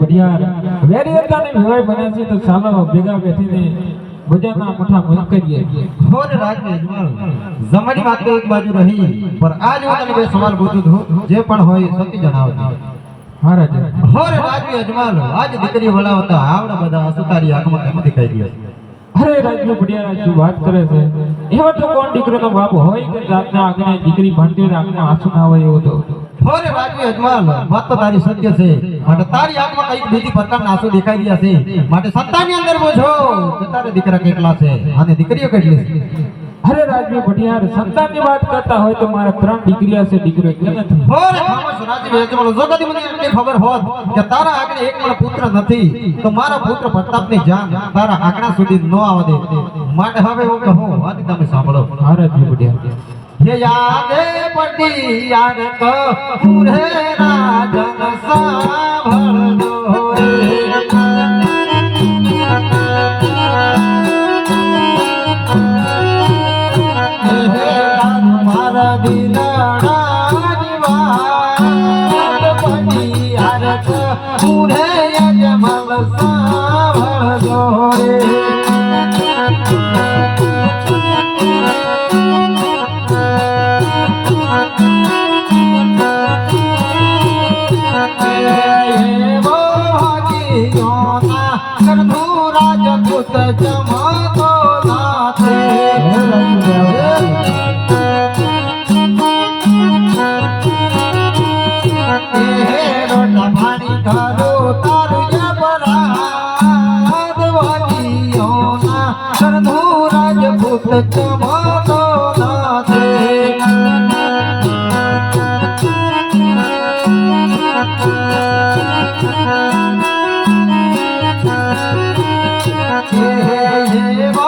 બઢિયાર. છે તો ભેગા બજારના મોઠા કરીએ. વાત તો એક બાજુ રહી પર આજ હું તને બે સવાલ પૂછું છું જે પણ હોય સત્ય જણાવજો. હા રાજા ખોર આજ દીકરી વળાવતા આવડા બધા અસુતારી આંખમાં કેમ દેખાઈ રહ્યા અરે રાજવી બઢિયાર શું વાત કરે છે. એવો તો કોણ દીકરીનો બાપ હોય કે દીકરી ભણતી હોય ને આંસુ ના હોય એવો તો? ખોર રાજ્ય અજમાલ વાત તો તારી સત્ય છે માટે તારી આંખમાં કંઈક બીજી પ્રકારના આંસુ દેખાઈ રહ્યા છે. માટે સત્તાની અંદર બોજો કે તારે દીકરા કેટલા છે અને દીકરીઓ કેટલી છે? અરે રાજવી બઢિયાર સંતાનની વાત કરતા હોય તો મારા ત્રણ દીકરીઓ છે દીકરો એક નથી. ખોર ખામોશ રાજવી યજમાન જો કદી મને એટલી ખબર હોત કે તારા આગળ એક પણ પુત્ર નથી તો મારા પુત્ર પ્રતાપની જાન તારા આંકડા સુધી ન આવે દે. માટે હવે હું કહું વાત તમે સાંભળો. અરે રાજવી બઢિયાર યાદે પટી યાર તો પૂરે રાજન સાંભળો મારા દિલડા જીવા પટી યાર તો પૂરે રાજપૂત જમતો નાથે. રોટા પાણી ઘરો તારું જબરાત વાલીઓના સરધુ રાજપૂત જમતો તોરે માતા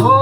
哦